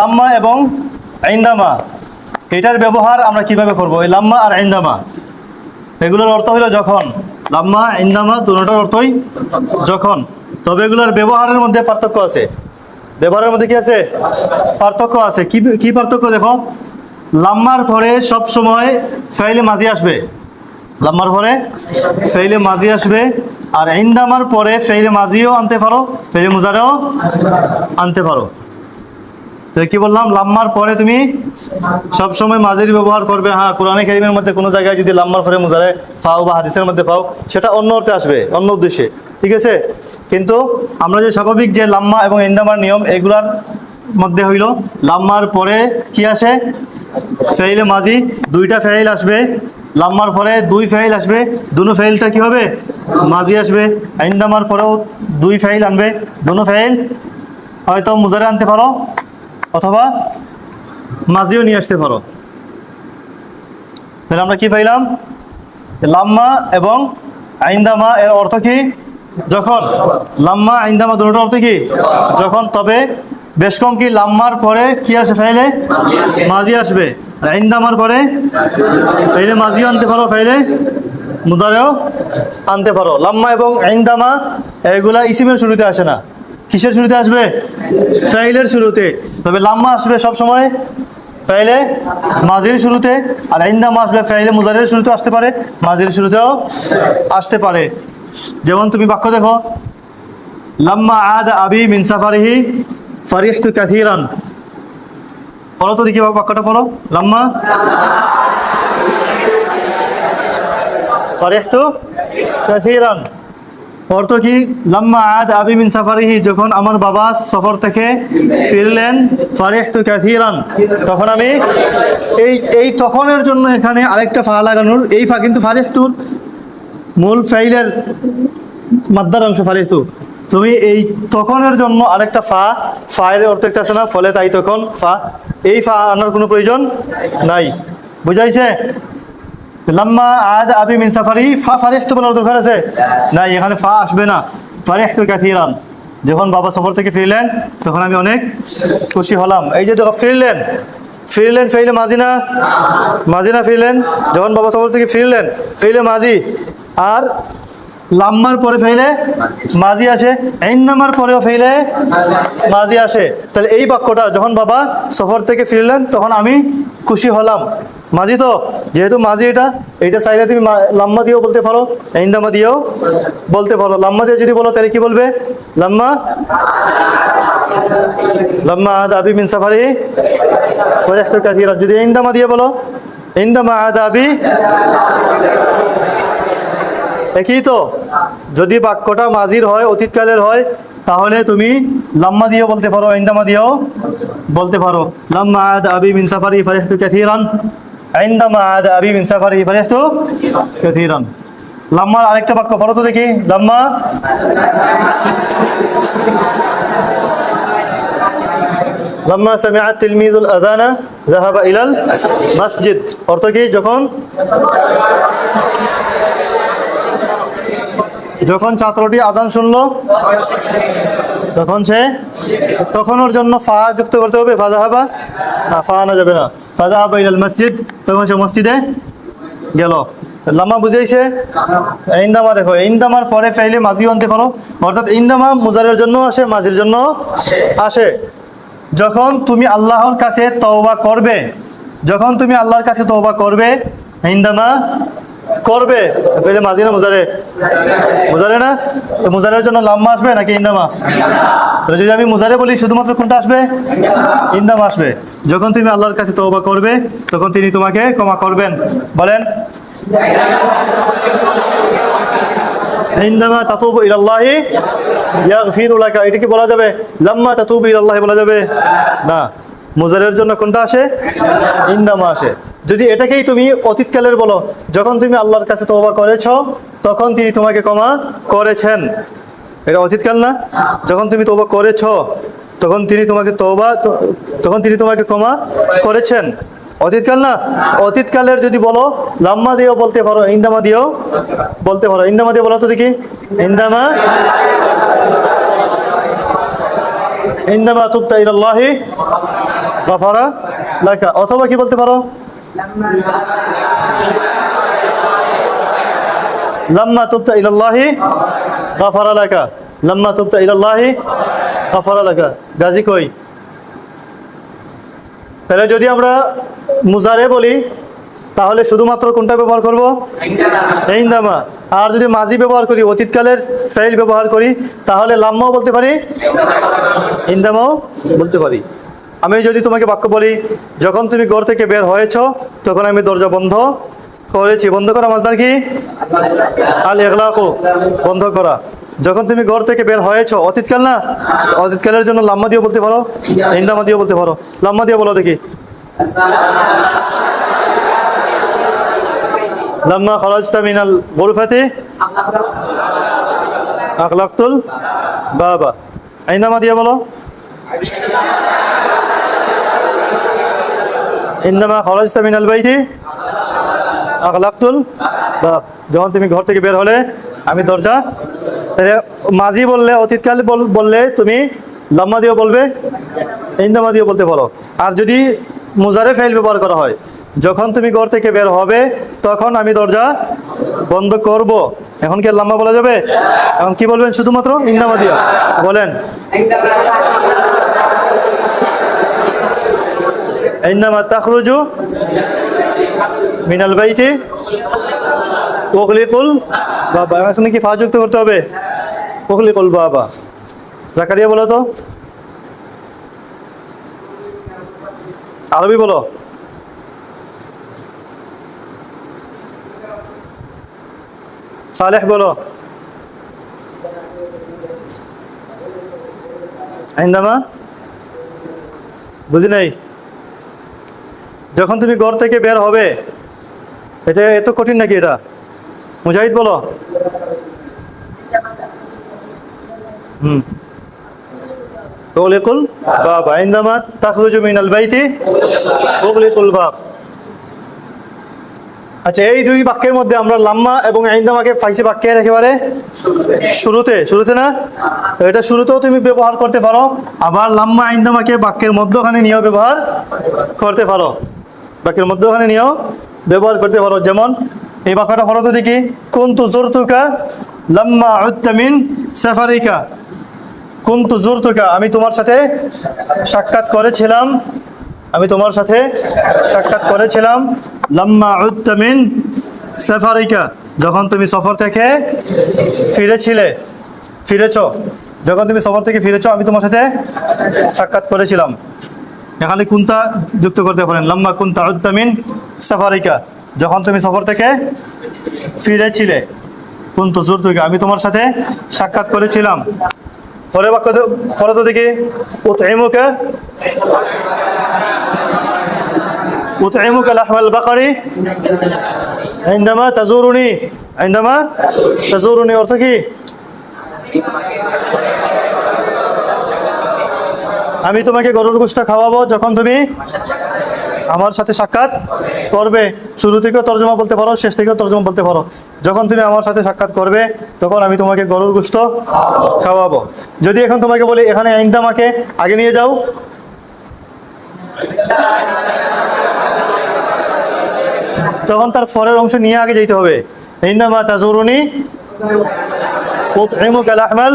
লাম্মা এবং আইন্দামা। এটার ব্যবহার আমরা কীভাবে করব? এই লাম্মা আর আইন্দামা। এগুলোর অর্থ হলো যখন। লাম্মা, আইন্দামা দুটোটার অর্থই যখন। তবে এগুলোর ব্যবহারের মধ্যে পার্থক্য আছে। ব্যবহারের মধ্যে কি আছে? পার্থক্য আছে। কি কি পার্থক্য দেখো? লাম্মার পরে সব সময় ফাইলে মাঝি আসবে। লাম্মার পরে ফেইলে মাঝি আসবে। আর ইন্দামার পরে ফেইলে মাঝিও আনতে পারো, ফেইলে মুজারেও আনতে পারো। কি বললাম? লাম্মার পরে তুমি সব সময় মাঝের ব্যবহার করবে। হ্যাঁ কোরআনে কারিমের মধ্যে কোনো জায়গায় যদি লাম্মার পরে মুজারে পাও বা হাদিসের মধ্যে পাও সেটা অন্য অর্থে আসবে, অন্য উদ্দেশ্যে। ঠিক আছে? কিন্তু আমরা যে স্বাভাবিক যে লাম্মা এবং ইন্দামার নিয়ম, এগুলার মধ্যে হইল, লাম্মার পরে কি আসে? ফেইলে মাঝি, দুইটা ফেইল আসবে। লাম্মার পরে দুই ফেইল আসবে। দুনো ফেইলটা কি হবে? মাঝি আসবে। আইন্দামার পরেও দুই ফেইল আনবে। দুনো ফেইল হয়তো মুজারে আনতে পারো। অথবা মাঝিও নিয়ে আসতে পারো। তাহলে আমরা কি পাইলাম? লাম্মা এবং আইন্দামা এর অর্থ কি? যখন। লাম্মা, আইন্দামা দুটোর অর্থ কি? যখন। তবে বেশ কম কি? লাম্মার পরে কি আসে ফাইলে? মাঝি আসবে। আইন্দামার পরে ফাইলে মাঝিও আনতে পারো ফাইলে, মুদারেও আনতে পারো। লাম্মা এবং আইন্দামা, এগুলা ইসিমের শুরুতে আসে না। কিসের শুরুতে আসবে? ফাইলের শুরুতে। তবে লাম্মা আসবে সব সময় ফাইলে, মাঝির শুরুতে, আর আইন্দামা আসবে ফাইলে, মুজারের শুরুতে আসতে পারে, মাঝির শুরুতেও আসতে পারে। যেমন তুমি বাক্য দেখো, লাম্মা আদ আবি মিন সাফারিহি ফারিহতু কাথিরান ফলো তো দেখি বাক্যটা ফলো। লাম্মা, ফারিহতু কাথিরান অর্থ কি? লম্মা আদ আবি মিন সাফারিহি, যখন আমার বাবা সফর থেকে ফিরলেন, ফারিহতু কাথিরান তখন আমি এই এই তখনের জন্য এখানে আরেকটা ফা লাগানোর, এই ফা কিন্তু ফারিহতুর মূল ফাইলের মাদ্দার অংশ ফারিহতু। তুমি এই তখনের জন্য আরেকটা ফা, ফায়ের অর্থ একটা আছে না? ফলে তাই তখন ফা, এই ফা আনার কোনো প্রয়োজন নাই। বুঝাইছে? লাম্মা আদ আবি মিন সাফারি, ফা ফারিহতু বলার দরকার আছে। না এখানে ফা আসবে না। ফারিহতু কাথিরান যখন বাবা সফর থেকে ফিরলেন, তখন আমি অনেক খুশি হলাম। এই যে দেখো, ফিরলেন। ফিরলেন ফেইলে মাঝি না? ফিরলেন? যখন বাবা সফর থেকে ফিরলেন, ফেইলে মাঝি। আর লাম্মার পরে ফেইলে মাঝি আসে নামার পরেও ফেইলে মাঝি আসে। তাহলে এই বাক্যটা, যখন বাবা সফর থেকে ফিরলেন, তখন আমি খুশি হলাম। মাঝি তো, যেহেতু মাঝি এটা, এইটা চাইলে তুমি লাম্মা দিয়েও বলতে পারো আইন্দামা দিয়েও বলতে পারো। লাম্মা দিয়ে যদি বলো, তাহলে কি বলবে? লাম্মা? লাম্মা আদ আবি মিন সাফারি ফরিহতু কাথিরা যদি ইন্দামা দিয়ে বলো ইন্দামা আদ আবি একই তো? যদি বাক্যটা মাঝির হয়, অতীতকালের হয়, তাহলে তুমি লাম্মা দিয়েও বলতে পারো ইন্দামা দিয়েও বলতে পারো। লাম্মা আদ আবি মিন সাফারি ফরিহতু কাথিরান ইন্দামা আদ আবি মিন সাফারি ফরিহতু কাথিরান লাম্মার আরেকটা বাক্য পড়ো দেখি লাম্মা লাম্মা সামিআ তিলমিজুল আযানা যাহাবা ইলাল মসজিদ অর্থ কি যখন যখন ছাত্রটি আজান শুনলো। তখন সে তখন ওর জন্য ফা যুক্ত করতে হবে। ফাজাহাবা না, ফা আনা যাবে না। ফাজাহাবা ইলাল মসজিদ। তখন সে মসজিদে গেল। লামা বুঝাইছে, ইন্দামা দেখো, ইন্দামার পরে ফেলে মাঝিও আনতে পারো। অর্থাৎ ইন্দামা মুজারের জন্য আসে মাঝির জন্য আসে। যখন তুমি আল্লাহর কাছে তওবা করবে, যখন তুমি আল্লাহর কাছে তওবা করবে, ইন্দামা করবে? পেলে মাঝি না মুজারে। মুজারে না? তো মুজারের জন্য লাম্মা আসবে নাকি ইন্দামা? তো যদি আমি মুজারে বলি, শুধুমাত্র কোনটা আসবে? ইন্দামা আসবে। যখন তুমি আল্লাহর কাছে তওবা করবে, তখন তিনি তোমাকে ক্ষমা করবেন। বলেন। ইন্দামা তাতুবু ইলাল্লাহি ইয়াগফিরু লাকা। এটা কি বলা যাবে? লাম্মা তাতুবু ইলাল্লাহি বলা যাবে? না। মুজারের জন্য কোনটা আসে? ইন্দামা আসে। যদি এটাকেই তুমি অতীতকালের বলো, যখন তুমি আল্লাহর কাছে তওবা করেছ, তখন তিনি তোমাকে ক্ষমা করেছেন। এটা অতীতকাল না? যখন তুমি তওবা করেছ, তখন তিনি তোমাকে তওবা তখন তিনি তোমাকে ক্ষমা করেছেন। অতীতকাল না? অতীতকালের যদি বলো, লাম্মা দিয়েও বলতে পারো, ইন্দামা দিয়েও বলতে পারো। ইন্দামা দিয়ে বলো তো দেখি। ইন্দামা ইন্দামা তুবতা ইলাল্লাহি গাফারা অথবা কি বলতে পারো? লাম্মা তুবতা ইলাল্লাহি গাফারা লাকা। লাম্মা তুবতা ইলাল্লাহি গাফারা লাকা। গাজী কই? তাহলে যদি আমরা মুজারে বলি, তাহলে শুধুমাত্র কোনটা ব্যবহার করব? ইন্দামা। আর যদি মাজি ব্যবহার করি, অতীতকালের ফেল ব্যবহার করি, তাহলে লাম্মাও বলতে পারি, ইন্দামাও বলতে পারি। আমি যদি তোমাকে বাক্য বলি, যখন তুমি ঘর থেকে বের হয়েছ, তখন আমি দরজা বন্ধ করেছি। বন্ধ করা মাজদার কি? আল এগলাকো বন্ধ করা। যখন তুমি ঘর থেকে বের হয়েছ, অতীতকাল না? অতীতকালের জন্য লাম্মা দিয়ে বলতে পারো? ইন্দামা দিয়ে বলতে পারো? লাম্মা দিয়ে বলো দেখি। লাম্মা খরাজতা মিনাল গরফাতে আকলাক্তুল বাবা। ইন্দামা দিয়ে বলো। ইন্দামা খরাজতা মিনাল বাইতি। আকলাক্তুল বাব যখন তুমি ঘর থেকে বের হলে, আমি দরজা। তাহলে মাঝি বললে, অতীতকাল বল- বললে তুমি লাম্মা দিয়ে বলবে ইন্দামা দিয়ে বলতে পারো আর যদি মুজারে ফেল ব্যবহার করা হয়, যখন তুমি ঘর থেকে বের হবে, তখন আমি দরজা বন্ধ করব। এখন কি লাম্মা বলা যাবে? এখন কি বলবেন শুধুমাত্র? ইন্দামা দিয়া। বলেন। ইন্দামা তাখরুজু মিনাল বাইতি ওখলিকুল বাবা এখানে কি ফা করতে হবে? ওখলিকুল বাবা জাকারিয়া, বলো তো। আরবি বলো। সালেহ বলো। আইন্দামা? বুঝি নাই? যখন তুমি ঘর থেকে বের হবে, এটা এত কঠিন নাকি এটা? মুজাহিদ বলো। হুম। ওগলিকুল বাব, আইন্দামা তাখরুজু মিনাল বাইতি ওগলিকুল বাব। আচ্ছা এই দুই বাক্যের মধ্যে আমরা লাম্মা এবং আইন্দামাকে পাইছি বাক্যের একেবারে শুরুতে শুরুতে না? এটা শুরুতেও তুমি ব্যবহার করতে পারো, আবার লাম্মা আইন্দামাকে বাক্যের মধ্যখানে নিয়েও ব্যবহার করতে পারো। বাক্যের মধ্যখানে নিয়েও ব্যবহার করতে পারো। যেমন, এই বাক্যটা ফরতে দেখি কুন্তু জোরতুকা লাম্মা উত্তামিন সাফারিকা। কুন্তু জোরতুকা, আমি তোমার সাথে সাক্ষাৎ করেছিলাম। আমি তোমার সাথে সাক্ষাৎ করেছিলাম। লাম্মা উত্তামিন সাফারিকা, যখন তুমি সফর থেকে ফিরেছিলে, ফিরেছ, যখন তুমি সফর থেকে ফিরেছ, আমি তোমার সাথে সাক্ষাৎ করেছিলাম। এখানে কুন্তা যুক্ত করতে পারেন। লম্বা কুন্তা উদ্দামিন সাফারিকা। যখন তুমি সফর থেকে ফিরেছিলে, কুন্ত জোর তুই আমি তোমার সাথে সাক্ষাৎ করেছিলাম। পরে বাক্য পরে তো দেখি উতএমুকে উতএমুকে লাহমাল বাকারি আইন্দামা তাজুরুনি আইন্দামা তাজুরুনি অর্থ কি? আমি তোমাকে গরুর গোষ্ঠ খাওয়াবো যখন তুমি আমার সাথে সাক্ষাৎ করবে। শুরু থেকেও তর্জমা বলতে পারো, শেষ থেকেও তর্জমা বলতে পারো। যখন তুমি আমার সাথে সাক্ষাৎ করবে, তখন আমি তোমাকে গরুর গোষ্ঠ খাওয়াবো। যদি এখন তোমাকে বলি, এখানে আইন্দামাকে আগে নিয়ে যাও। তখন তার ফরের অংশ নিয়ে আগে যেতে হবে। ইন্দামা তাজুরুনি উতইমুকা লাহমাল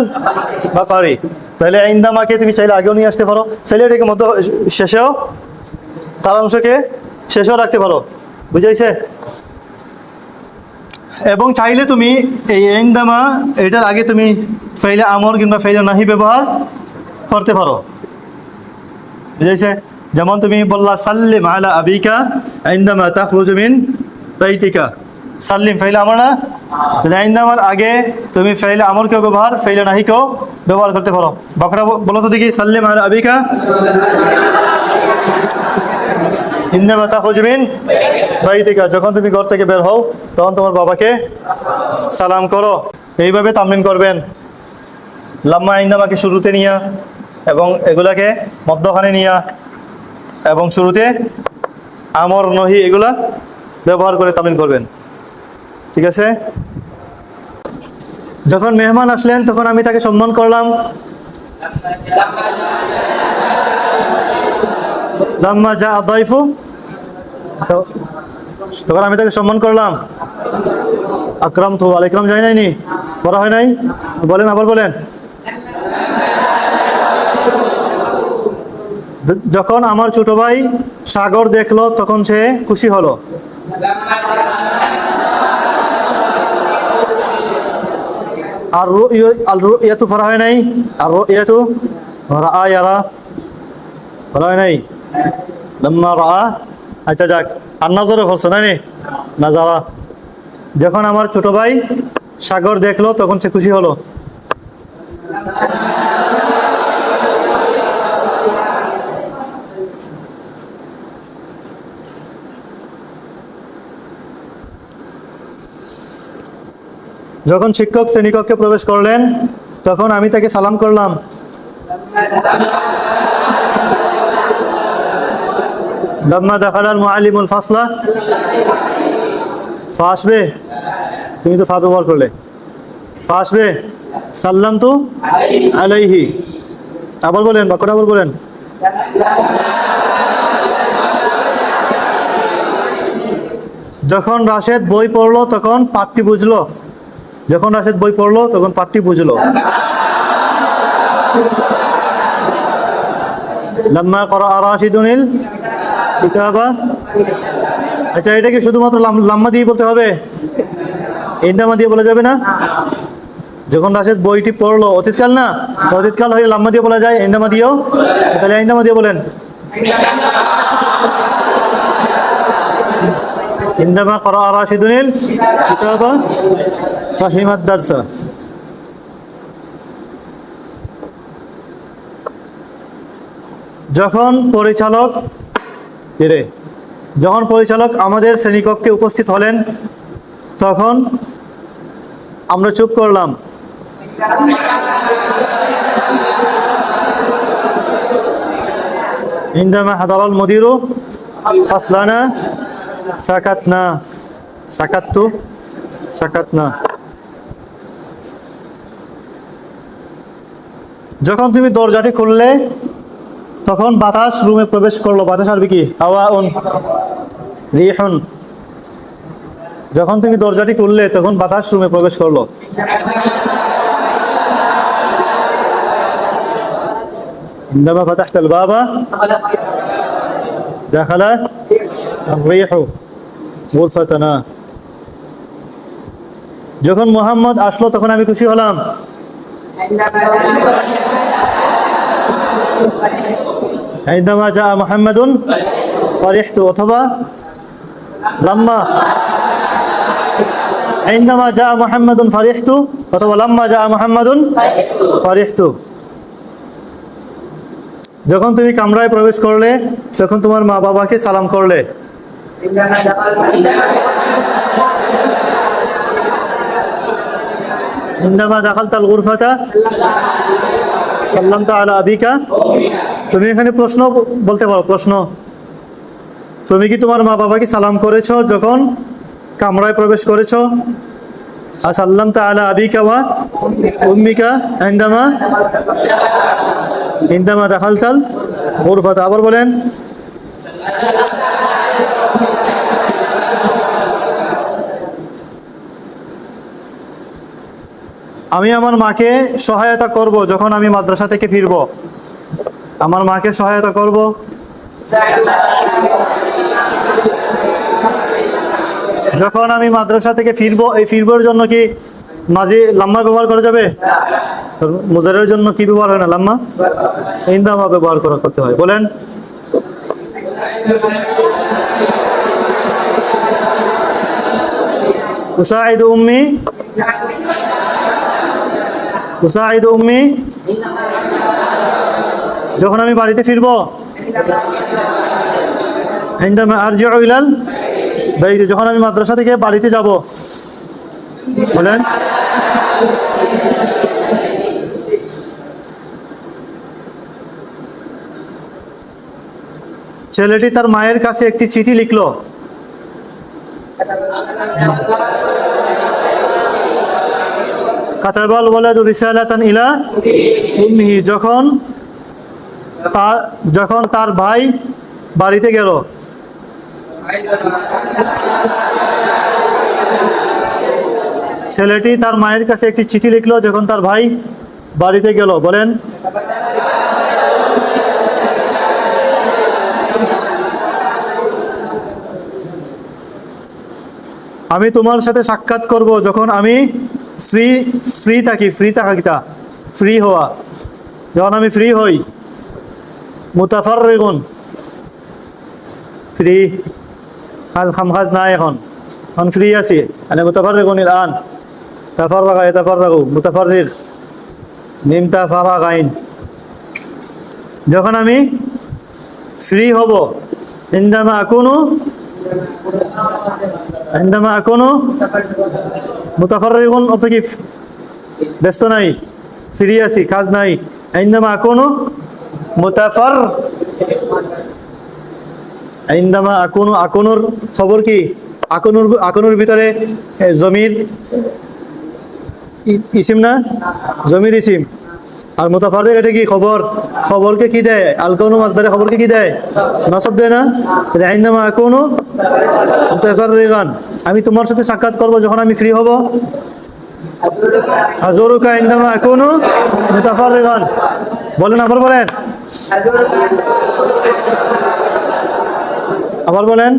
বাকারি। তাহলে ইন্দামাকে তুমি চাইলে আগেও নিয়ে আসতে পারো। চাইলে এটাকে মধ্য শেষেও তার অংশকে শেষেও রাখতে পারো। বুঝাইছে? এবং চাইলে তুমি এই ইন্দামা এটার আগে তুমি ফাইলে আমর কিংবা ফাইলে নাহি ব্যবহার করতে পারো। বুঝাইছে? যেমন তুমি বললা, সাল্লিম আলা আবিকা ইন্দামা তাখরুজু মিন বাইতিকা। সাল্লিম, ফাইলে আমর না? তাহলে ইন্দামার আগে, তুমি ফাইলে আমরকেও ব্যবহার, ফাইলে নাহিকেও ব্যবহার করতে পারো। বকরা বলো তো দেখি, সাল্লিম আর আবিকা? ইন্দামা তাখরুজু মিন বাইতিকা। যখন তুমি ঘর থেকে বের হও, তখন তোমার বাবাকে সালাম করো। এইভাবে তামলিন করবেন। লাম্মা ইন্দামাকে শুরুতে নিয়া এবং এগুলাকে মদ্যখানে নিয়া এবং শুরুতে আমর, নহি এগুলা ব্যবহার করে তামিল করবেন। ঠিক আছে? যখন মেহমান আসলেন, তখন আমি তাকে সম্মান করলাম। লাম্মা যা আদাইফু তখন আমি তাকে সম্মান করলাম। আকরাম তো আল যায় নাইনি করা হয় নাই? বলেন, আবার বলেন। যখন আমার ছোট ভাই সাগর দেখল, তখন সে খুশি হলো। আর আল ইয়াতু ফরা হয় নাই? আর ইয়াতু রা ইয়ারা ফরা হয় নাই? লম্মা রা আচ্ছা যাক, আর নাজরে ফরছে নাই নি? নাজারা। যখন আমার ছোট ভাই সাগর দেখল, তখন সে খুশি হলো। যখন শিক্ষক শ্রেণীকক্ষে প্রবেশ করলেন, তখন আমি তাকে সালাম করলাম। লম্মা দেখালাল মুআলিমুল ফাসলা। ফা আসবে? তুমি তো ফা ব্যবহার করলে। ফা আসবে? সাল্লাম তো আলাইহি। আবার বলেন, বাক্যটা আবার বলেন। যখন রাশেদ বই পড়ল, তখন পাঠটি বুঝলো। যখন রাশেদ বই পড়ল, তখন পাঠটি বুঝলো। লাম্মা করা রাশিদুনিল কিতাবা। আচ্ছা এটা কি শুধুমাত্র লাম্মা দিয়ে বলতে হবে? ইন্দামা দিয়ে বলা যাবে না? যখন রাশেদ বইটি পড়ল, অতীতকাল না? অতীতকাল হয়ে লাম্মা দিয়ে বলা যায়, ইন্দামা দিয়েও তাহলে ইন্দামা দিয়ে বলেন। ইন্দামা করা রাশিদুনিল কিতাবা। যখন পরিচালক রে? যখন পরিচালক আমাদের শ্রেণীকক্ষে উপস্থিত হলেন, তখন আমরা চুপ করলাম। ইন্দামা হাদারাল মদিরু, ফাসলানা, সাকাতনা, সাকাত্তু, সাকাতনা। যখন তুমি দরজাটি খুললে তখন বাতাস রুমে প্রবেশ করলো বাতাস আসবে কি হাওয়া উন রিহুন যখন তুমি দরজাটি খুললে তখন বাতাস রুমে প্রবেশ করলো عندما فتحت الباب دخل الريح غرفتنا যখন মোহাম্মদ আসলো তখন আমি খুশি হলাম عندما جاء محمد فرحت অথবা لما عندما جاء محمد فرحت অথবা لما جاء محمد فرحت যখন তুমি কামরায় প্রবেশ করলে তখন তোমার মা বাবাকে সালাম করলে عندما دخلت الغرفة সাল্লামতা আলা আবিকা। তুমি এখানে প্রশ্ন বলতে পারো, প্রশ্ন। তুমি কি তোমার মা বাবাকে সালাম করেছ যখন কামরায় প্রবেশ করেছ? আর সাল্লামতা আলা আবিকা ওয়া উম্মিকা ইন্দামা ইন্দামা দাখালতাল গুরফাতা আবার বলেন। আমি আমার মাকে সহায়তা করব যখন আমি মাদ্রাসা থেকে ফিরব। আমার মাকে সহায়তা করব। যখন আমি মাদ্রাসা থেকে ফিরবো, এই ফিরবোর জন্য কি মাঝি লাম্মা ব্যবহার করা যাবে? মুজারের জন্য কি ব্যবহার হয় না, লাম্মা? ইন্দামা ব্যবহার করা করতে হয়। বলেন। উসাইদ উম্মি উসাইদ উম্মি, যখন আমি বাড়িতে ফিরব, ইনদামা আরজিউ ইলাল বাইতে, যখন আমি মাদ্রাসা থেকে বাড়িতে যাব, বলেন, ছেলেটি তার মায়ের কাছে একটি চিঠি লিখলো। কাতাবাল ওয়ালাদু রিসালাতান ইলা উম্মিহি, যখন তার যখন তার ভাই বাড়িতে গেল। ছেলেটি তার মায়ের কাছে একটি চিঠি লিখলো, যখন তার ভাই বাড়িতে গেল। বলেন, আমি তোমার সাথে সাক্ষাৎ করব যখন আমি ফ্রি ফ্রি থাকি ফ্রি থাকা কিতা ফ্রি হওয়া। যখন আমি ফ্রি হই মুতাফার রেগুন ফ্রি। খাজ খামখাজ নাই এখন। এখন ফ্রি আছি। মানে মুতাফার রেগুন আন। তাফার রাখা তাফার রাখু মুতাফার রেখ নিমতা ফারা গাইন যখন আমি ফ্রি হব, ইন্দামা কোনো ইন্দামা কোনো মুতাফারিগুন অর্থ কি ব্যস্ত নাই ফিরি আছি, কাজ নাই। আইন্দামা কোনো মুতাফার আইন্দামা আকনু, আকনুর খবর কি? আকনুর আকনুর ভিতরে জমির ইসিম না? জমির ইসিম। আর মুতাফারিক এটা কি খবর? খবরকে কি দেয়? আলকাউনু মাসদারে খবরকে কি দেয়? নসব দেয় না? তাহলে আইন্দামা আকুনু মুতাফারিগান আমি তোমার সাথে সাক্ষাৎ করব যখন আমি ফ্রি হব। আজরুকা ইন্দামা আকুনু মুতাফারিগান বলেন, আবার বলেন। আবার বলেন।